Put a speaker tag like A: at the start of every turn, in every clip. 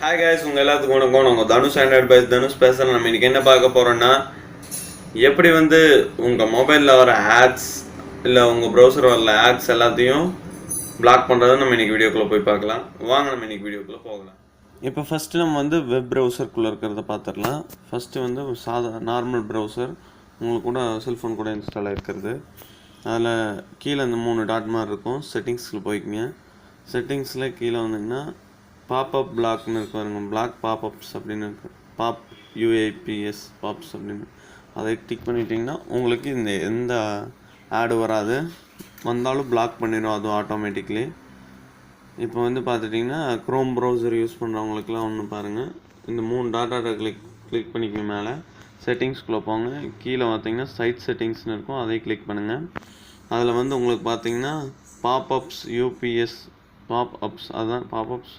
A: Hi guys உங்கள் எல்லாத்துக்கும் வணக்கம். நாங்கள் தனுஷ் ஆண்ட்ராய்ட் பைஸ் தனுஷ் பேசுகிறேன் நம்ம இன்னைக்கு என்ன பார்க்க போகிறோன்னா எப்படி வந்து உங்கள் மொபைலில் வர ஆட்ஸ் இல்லை உங்கள் ப்ரௌசர் வர ஆட்ஸ் எல்லாத்தையும் பிளாக் பண்ணுறது நம்ம இன்றைக்கி வீடியோக்குள்ளே போய் பார்க்கலாம். வாங்க நம்ம இன்றைக்கி வீடியோக்குள்ளே போகலாம். இப்போ ஃபஸ்ட்டு நம்ம வந்து வெப் ப்ரௌசருக்குள்ளே இருக்கிறத பார்த்துடலாம். ஃபஸ்ட்டு வந்து சாதா நார்மல் ப்ரௌசர் உங்களுக்கு கூட செல்ஃபோன் கூட இன்ஸ்டால் ஆகிருக்கிறது அதில் கீழே இந்த மூணு டாட் மாதிரி இருக்கும். செட்டிங்ஸில் போய்க்குங்க. செட்டிங்ஸில் கீழே வந்தீங்கன்னா பாப்அப் பிளாக்னு இருக்கு பாருங்க. பிளாக் பாப்அப்ஸ் அப்படின்னு இருக்கு. பாப் யூஏபிஎஸ் பாப்ஸ் அப்படின்னு. அதை டிக் பண்ணிட்டிங்கன்னா உங்களுக்கு இந்த எந்த ஆடு வராது. வந்தாலும் பிளாக் பண்ணிடும் அதுவும் ஆட்டோமேட்டிக்லி இப்போ வந்து பார்த்துட்டிங்கன்னா க்ரோம் ப்ரௌசர் யூஸ் பண்ணுறவங்களுக்குலாம் ஒன்று பாருங்கள் இந்த மூணு டாட்டாவை கிளிக் கிளிக் பண்ணிக்கு மேலே. செட்டிங்ஸ்குள்ளே போங்க. கீழே பார்த்தீங்கன்னா சைட் செட்டிங்ஸ்னு இருக்கும். அதை கிளிக் பண்ணுங்கள் அதில் வந்து உங்களுக்கு பார்த்தீங்கன்னா பாப்அப்ஸ் யூபிஎஸ் பாப் அப்ஸ் அதுதான் பாப்அப்ஸ்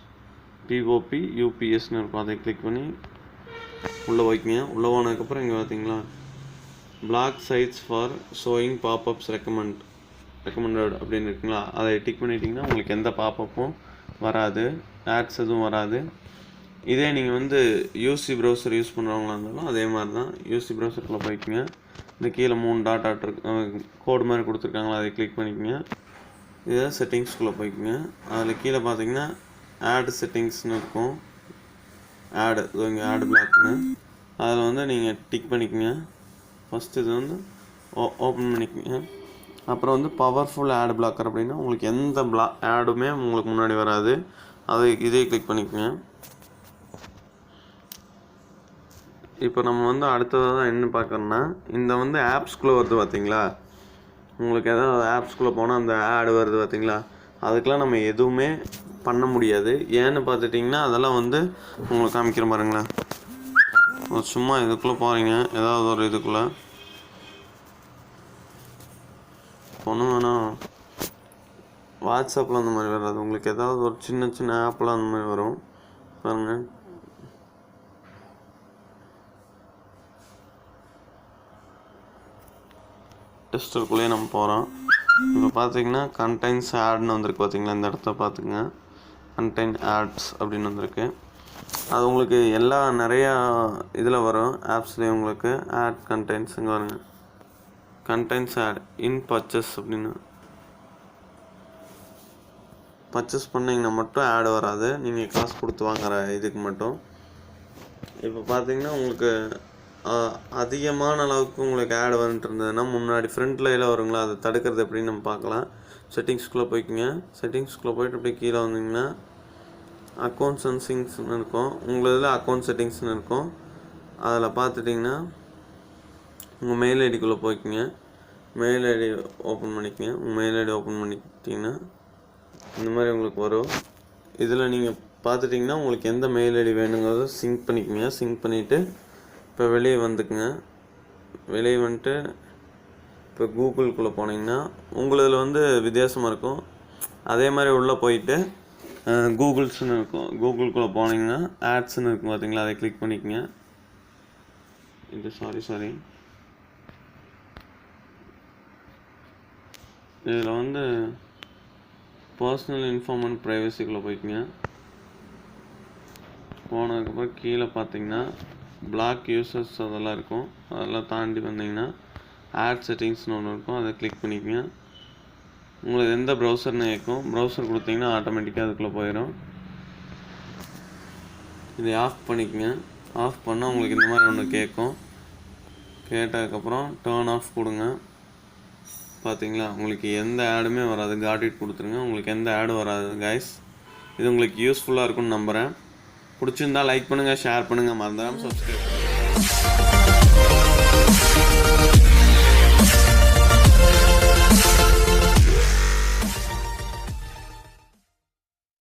A: பிஓபி யூபிஎஸ்னு இருக்கும். அதை கிளிக் பண்ணி உள்ளே வைக்கிங்க உள்ளே போனதுக்கப்புறம் இங்கே பார்த்தீங்களா block sites for showing popups recommend recommended அப்படின்னு இருக்குங்களா? அதை டிக் பண்ணிட்டீங்கன்னா உங்களுக்கு எந்த பாப்பப்பும் வராது. ஆட்ஸ் எதுவும் வராது. இதே நீங்கள் வந்து யூசி ப்ரௌசர் யூஸ் பண்ணுறவங்களா இருந்தாலும் அதே மாதிரி தான் யூசி ப்ரௌசருக்குள்ளே போய்க்குங்க. இந்த கீழே மூணு டாட் ஆட் இருக்கு. கோடு மாதிரி கொடுத்துருக்காங்களா? அதை கிளிக் பண்ணிக்கோங்க. இதை செட்டிங்ஸ்குள்ளே போய்க்குங்க. அதில் கீழே பார்த்தீங்கன்னா ஆட் செட்டிங்ஸ்னு இருக்கும். ஆடு இங்கே ஆடு பிளாக்னு அதில் வந்து நீங்கள் டிக் பண்ணிக்கோங்க. ஃபஸ்ட்டு இது வந்து ஓ ஓப்பன் பண்ணிக்கோங்க. அப்புறம் வந்து பவர்ஃபுல் ஆட் பிளாக்கர் அப்படின்னா உங்களுக்கு எந்த பிளா ஆடுமே உங்களுக்கு முன்னாடி வராது. அதை இதே கிளிக் பண்ணிக்கோங்க. இப்போ நம்ம வந்து அடுத்ததாக தான் என்ன பார்க்குறோன்னா இந்த வந்து ஆப்ஸ்குள்ளே வருது பார்த்தீங்களா உங்களுக்கு எதாவது ஆப்ஸ்குள்ளே போனால் அந்த ஆடு வருது பார்த்தீங்களா அதுக்கெலாம் நம்ம எதுவுமே பண்ண முடியாது. ஏன்னு பார்த்துட்டிங்கன்னா அதெல்லாம் வந்து உங்களுக்கு காமிக்கிற பாருங்களேன். சும்மா இதுக்குள்ளே போகிறீங்க ஏதாவது ஒரு இதுக்குள்ளே. ஒன்றும் வேணாம் வாட்ஸ்அப்பில் அந்த மாதிரி வராது. உங்களுக்கு ஏதாவது ஒரு சின்ன சின்ன ஆப்பில் அந்த மாதிரி வரும். பாருங்கள் டெஸ்டருக்குள்ளேயே நம்ம போகிறோம் இப்போ பார்த்தீங்கன்னா கண்டைன்ஸ் ஆட்னு வந்திருக்கு பார்த்தீங்களா? இந்த இடத்த பார்த்துங்க கண்டைன் ஆட்ஸ் அப்படின்னு வந்திருக்கு. அது உங்களுக்கு எல்லா நிறையா இதில் வரும். ஆப்ஸ்லேயும் உங்களுக்கு ஆட் கண்டைன்ஸ் இங்கே வருங்க. கண்டைன்ஸ் ஆட் இன் பர்ச்சஸ் அப்படின்னு. பர்ச்சேஸ் பண்ணிங்கன்னா மட்டும் ஆடு வராது. நீங்கள் காசு கொடுத்து வாங்குற இதுக்கு மட்டும். இப்போ பார்த்தீங்கன்னா உங்களுக்கு அதிகமான அளவுக்கு உங்களுக்கு ஆட் வந்துட்டு இருந்ததுன்னா முன்னாடி ஃப்ரண்ட் லைனில் வருங்களா அதை தடுக்கிறது எப்படின்னு நம்ம பார்க்கலாம். செட்டிங்ஸ்குள்ளே போய்க்குங்க. செட்டிங்ஸ்குள்ளே போயிட்டு அப்படியே கீழே வந்தீங்கன்னா அக்கௌண்ட் சென்சிங்ஸ்னு இருக்கும். உங்களதில் அக்கௌண்ட் செட்டிங்ஸ்னு இருக்கும். அதில் பார்த்துட்டிங்கன்னா உங்கள் மெயில் ஐடிக்குள்ளே போய்க்குங்க. மெயில் ஐடி ஓப்பன் பண்ணிக்கங்க. உங்கள் மெயில் ஐடி ஓப்பன் பண்ணிக்கிட்டிங்கன்னா இந்த மாதிரி உங்களுக்கு வரும். இதில் நீங்கள் பார்த்துட்டிங்கன்னா உங்களுக்கு எந்த மெயில் ஐடி வேணுங்கிறத சிங்க் பண்ணிக்கோங்க. சிங்க் பண்ணிவிட்டு இப்போ வெளியே வந்துக்குங்க. வெளியே வந்துட்டு இப்போ கூகுளுக்குள்ளே போனீங்கன்னா உங்களதில் வந்து வித்தியாசமாக இருக்கும். அதே மாதிரி உள்ளே போயிட்டு கூகுள்ஸ்னு இருக்கும். கூகுளுக்குள்ளே போனீங்கன்னா ஆட்ஸ்னு இருக்கும் பார்த்தீங்களா? அதை கிளிக் பண்ணிக்கங்க. இது சாரி சாரி இதில் வந்து பர்சனல் இன்ஃபார்மெண்ட் ப்ரைவசிக்குள்ளே போய்க்குங்க. போனதுக்கப்புறம் கீழே பார்த்தீங்கன்னா பிளாக் யூசர்ஸ் அதெல்லாம் இருக்கும். அதெல்லாம் தாண்டி வந்தீங்கன்னா ஆட் செட்டிங்ஸ்னு ஒன்று இருக்கும். அதை கிளிக் பண்ணிக்கோங்க. உங்களுக்கு எந்த ப்ரௌசர்னு கேட்கும் ப்ரௌசர் கொடுத்தீங்கன்னா ஆட்டோமேட்டிக்காக அதுக்குள்ளே போயிடும் இதை ஆஃப் பண்ணிக்கோங்க. ஆஃப் பண்ணால் உங்களுக்கு இந்த மாதிரி ஒன்று கேட்கும் கேட்டதுக்கப்புறம் டேர்ன் ஆஃப் கொடுங்க. பார்த்தீங்களா உங்களுக்கு எந்த ஆடுமே வராது. காட்டிட் கொடுத்துருங்க. உங்களுக்கு எந்த ஆடும் வராது கைஸ் இது உங்களுக்கு யூஸ்ஃபுல்லாக இருக்கும்னு நம்புகிறேன் பிடிச்சிருந்தா லைக் பண்ணுங்கள் ஷேர் பண்ணுங்கள் மறந்துடாமல் சப்ஸ்கிரைப் பண்ணுங்கள்